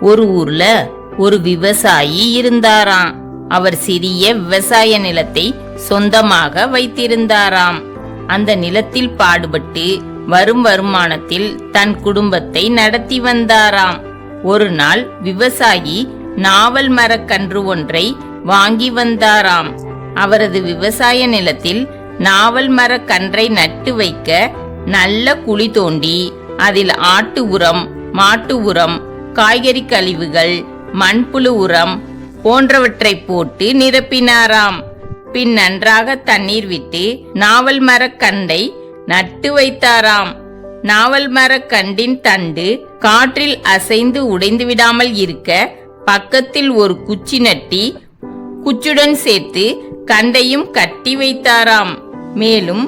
ஒரு ஊர்ல ஒரு விவசாயி இருந்தாராம். அவர் சிறிய விவசாய நிலத்தை சொந்தமாக வைத்திருந்தாராம். அந்த நிலத்தில் பாடுபட்டு வரும் வருமானத்தில் தன் குடும்பத்தை நடத்தி வந்தாராம். ஒரு நாள் விவசாயி நாவல் மரக்கன்று ஒன்றை வாங்கி வந்தாராம். அவரது விவசாய நிலத்தில் நாவல் மரக்கன்றை நட்டு வைக்க நல்ல குழி தோண்டி அதில் ஆட்டு உரம் மாட்டு உரம் காய்கறி கழிவுகள் மண்புழு உரம் போன்றவற்றை போட்டு நிரப்பினாராம். பின் நன்றாக தண்ணீர் விட்டு நாவல் மரக்கண்டை நட்டு வைத்தாராம். நாவல் மரக்கண்டின் தண்டு காற்றில் அசைந்து உடைந்து விடாமல் இருக்க பக்கத்தில் ஒரு குச்சி நட்டி குச்சுடன் சேர்த்து கண்டையும் கட்டி வைத்தாராம். மேலும்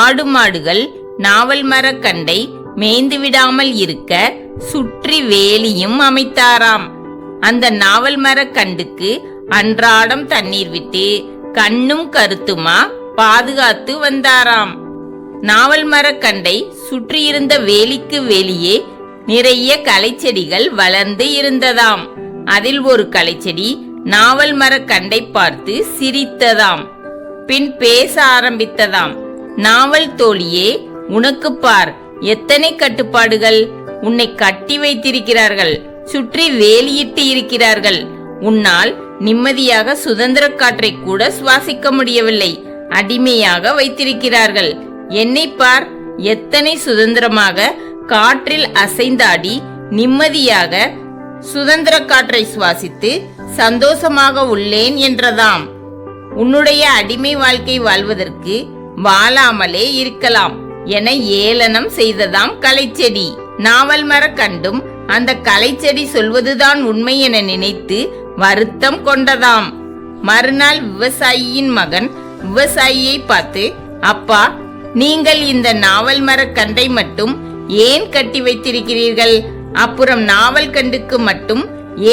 ஆடு மாடுகள் நாவல் மரக்கண்டை மேய்ந்து விடாமல் இருக்க சுற்றி வேலியும் அமைத்தாராம். அந்த நாவல் மரக்கண்டுக்கு அன்றாடம் தண்ணீர் விட்டு கண்ணும் கருத்துமா பாதுகாத்து வந்தாராம். நாவல் மரக்கண்டை சுற்றியிருந்த வேலிக்கு வெளியே நிறைய களைச்செடிகள் வளர்ந்து இருந்ததாம். அதில் ஒரு களைச்செடி நாவல் மரக்கண்டை பார்த்து சிரித்ததாம். பின் பேச ஆரம்பித்ததாம். நாவல் தோழியே உனக்கு பார் எத்தனை கட்டுப்பாடுகள்? உன்னை கட்டி வைத்திருக்கிறார்கள் சுற்றி வேலியிட்டு இருக்கிறார்கள். உன்னால் நிம்மதியாக சுதந்திர காற்றை கூட சுவாசிக்க முடியவில்லை. அடிமையாக வைத்திருக்கிறார்கள். என்னை பார் எத்தனை சுதந்திரமாக காற்றில் அசைந்தாடி நிம்மதியாக சுதந்திர காற்றை சுவாசித்து சந்தோஷமாக உள்ளேன் என்றதாம். உன்னுடைய அடிமை வாழ்க்கை வாழ்வதற்கு வாழாமலே இருக்கலாம் என ஏளனம் செய்ததாம் கலைச்செடி. நாவல் மர கண்டும் அந்த கலைச்செடி சொல்வதுதான் உண்மை என நினைத்து வருத்தம் கொண்டதாம். மறுநாள் விவசாயியின் மகன் விவசாயியை பார்த்து அப்பா நீங்கள் இந்த நாவல் மர கண்டை மட்டும் ஏன் கட்டி வைத்திருக்கிறீர்கள்? அப்புறம் நாவல் கண்டுக்கு மட்டும்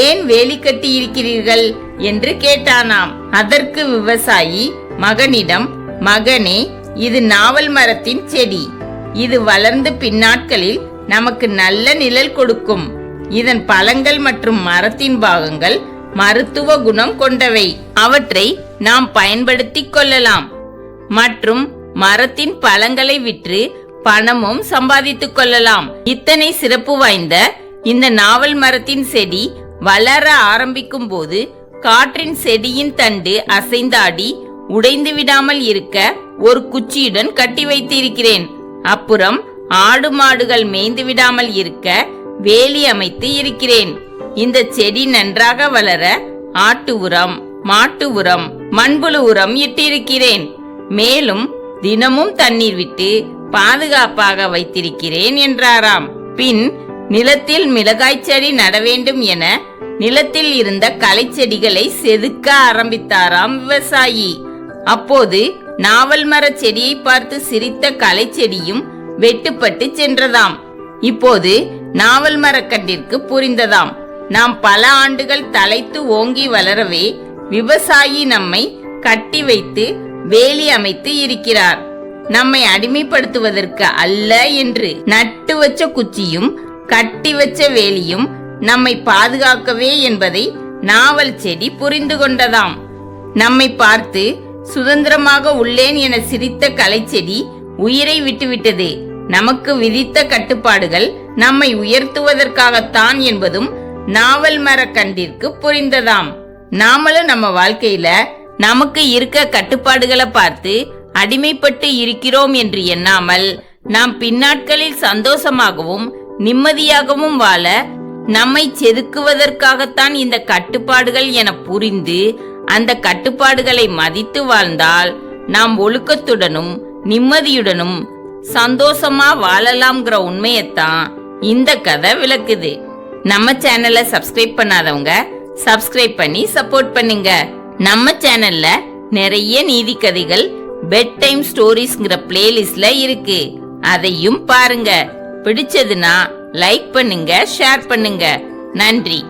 ஏன் வேலி கட்டி இருக்கிறீர்கள் என்று கேட்டானாம். அதற்கு விவசாயி மகனிடம் மகனே இது நாவல் மரத்தின் செடி. இது வளர்ந்து பின்னாட்களில் நமக்கு நல்ல நிழல் கொடுக்கும். இதன் பழங்கள் மற்றும் மரத்தின் பாகங்கள் மருத்துவ குணம் கொண்டவை. அவற்றை நாம் பயன்படுத்திக் கொள்ளலாம். மற்றும் மரத்தின் பழங்களை விற்று பணமும் சம்பாதித்துக் கொள்ளலாம். இத்தனை சிறப்பு வாய்ந்த இந்த நாவல் மரத்தின் செடி வளர ஆரம்பிக்கும் போது காற்றின் செடியின் தண்டு அசைந்தாடி உடைந்து விடாமல் இருக்க ஒரு குச்சியுடன் கட்டி வைத்திருக்கிறேன். அப்புறம் ஆடு மாடுகள் மேய்ந்து விடாமல் இருக்க வேலி அமைத்து இருக்கிறேன். இந்த செடி நன்றாக வளர ஆட்டு உரம் மாட்டு உரம் மண்புழு உரம் இட்டிருக்கிறேன். மேலும் தினமும் தண்ணீர் விட்டு பாதுகாப்பாக வைத்திருக்கிறேன் என்றாராம். பின் நிலத்தில் மிளகாய் செடி நட வேண்டும் என நிலத்தில் இருந்த களைச்செடிகளை செதுக்க ஆரம்பித்தாராம் விவசாயி. அப்போது நாவல் மர செடியை பார்த்து சிரித்த களைச்செடியும் வெட்டுப்பட்டு சென்றதாம். இப்போது நாவல் மரக்கண்டிற்கு புரிந்ததாம். நாம் பல ஆண்டுகள் தலைத்து ஓங்கி வளரவே விவசாயி நம்மை கட்டி வைத்து வேலி அமைத்து இருக்கிறார். நம்மை அடிமைப்படுத்துவதற்கு அல்ல என்று நட்டு வச்ச குச்சியும் கட்டி வச்ச வேலியும் நம்மை பாதுகாக்கவே என்பதை நாவல் செடி புரிந்து கொண்டதாம். நம்மை பார்த்து சுதந்திரமாக உள்ளேன் என சிரித்த கலைச்செடி உயிரை விட்டுவிட்டது. நமக்கு விதித்த கட்டுப்பாடுகள் நம்மை உயர்த்துவதற்காகத்தான் என்பதும் நாவல் மர கண்டிற்கு புரிந்ததாம். நாமளும் நம்ம வாழ்க்கையில நமக்கு இருக்க கட்டுப்பாடுகளை பார்த்து அடிமைப்பட்டு இருக்கிறோம் என்று எண்ணாமல் நாம் பின்னாட்களில் சந்தோஷமாகவும் நிம்மதியாகவும் வாழ நம்மை செதுக்குவதற்காகத்தான் இந்த கட்டுப்பாடுகள் என புரிந்து அந்த கட்டுப்பாடுகளை மதித்து வாழ்ந்தால் நாம் ஒழுக்கத்துடனும் நிம்மதியுடனும் சந்தோஷமா வாழலாம்ங்கிற உண்மையத்தான் இந்த கதை விளக்குது. நம்ம சேனலை சப்ஸ்கிரைப் பண்ணாதவங்க சப்ஸ்கிரைப் பண்ணி சப்போர்ட் பண்ணுங்க. நம்ம சேனல்ல நிறைய நீதி கதைகள் பெட் டைம் ஸ்டோரிஸ்ங்கிற பிளேலிஸ்ட்ல இருக்கு. அதையும் பாருங்க. பிடிச்சதுன்னா லைக் பண்ணுங்க ஷேர் பண்ணுங்க. நன்றி.